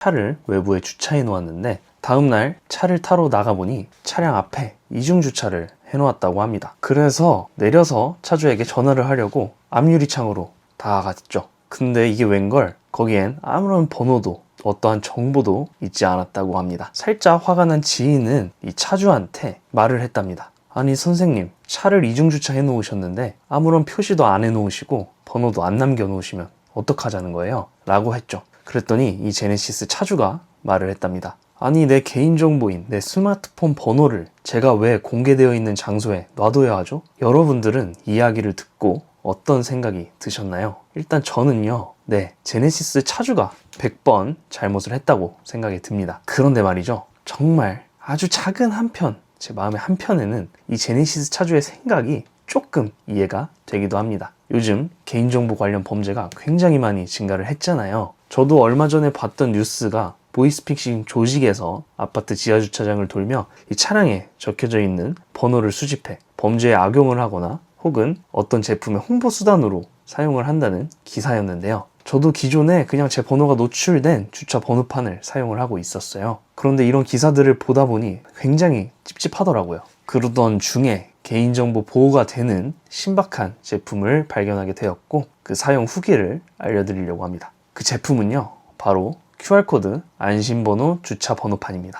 차를 외부에 주차해 놓았는데 다음날 차를 타러 나가보니 차량 앞에 이중 주차를 해놓았다고 합니다. 그래서 내려서 차주에게 전화를 하려고 앞유리창으로 다가갔죠. 근데 이게 웬걸 거기엔 아무런 번호도 어떠한 정보도 있지 않았다고 합니다. 살짝 화가 난 지인은 이 차주한테 말을 했답니다. 아니 선생님 차를 이중 주차해 놓으셨는데 아무런 표시도 안 해 놓으시고 번호도 안 남겨 놓으시면 어떡하자는 거예요? 라고 했죠. 그랬더니 이 제네시스 차주가 말을 했답니다. 아니 내 개인정보인 내 스마트폰 번호를 제가 왜 공개되어 있는 장소에 놔둬야 하죠? 여러분들은 이야기를 듣고 어떤 생각이 드셨나요? 일단 저는요, 네, 제네시스 차주가 100번 잘못을 했다고 생각이 듭니다. 그런데 말이죠, 정말 아주 작은 한편, 제 마음의 한편에는 이 제네시스 차주의 생각이 조금 이해가 되기도 합니다. 요즘 개인정보 관련 범죄가 굉장히 많이 증가를 했잖아요. 저도 얼마 전에 봤던 뉴스가 보이스피싱 조직에서 아파트 지하주차장을 돌며 이 차량에 적혀져 있는 번호를 수집해 범죄에 악용을 하거나 혹은 어떤 제품의 홍보 수단으로 사용을 한다는 기사였는데요. 저도 기존에 그냥 제 번호가 노출된 주차 번호판을 사용을 하고 있었어요. 그런데 이런 기사들을 보다 보니 굉장히 찝찝하더라고요. 그러던 중에 개인정보 보호가 되는 신박한 제품을 발견하게 되었고 그 사용 후기를 알려드리려고 합니다. 그 제품은요, 바로 QR코드 안심번호 주차 번호판입니다.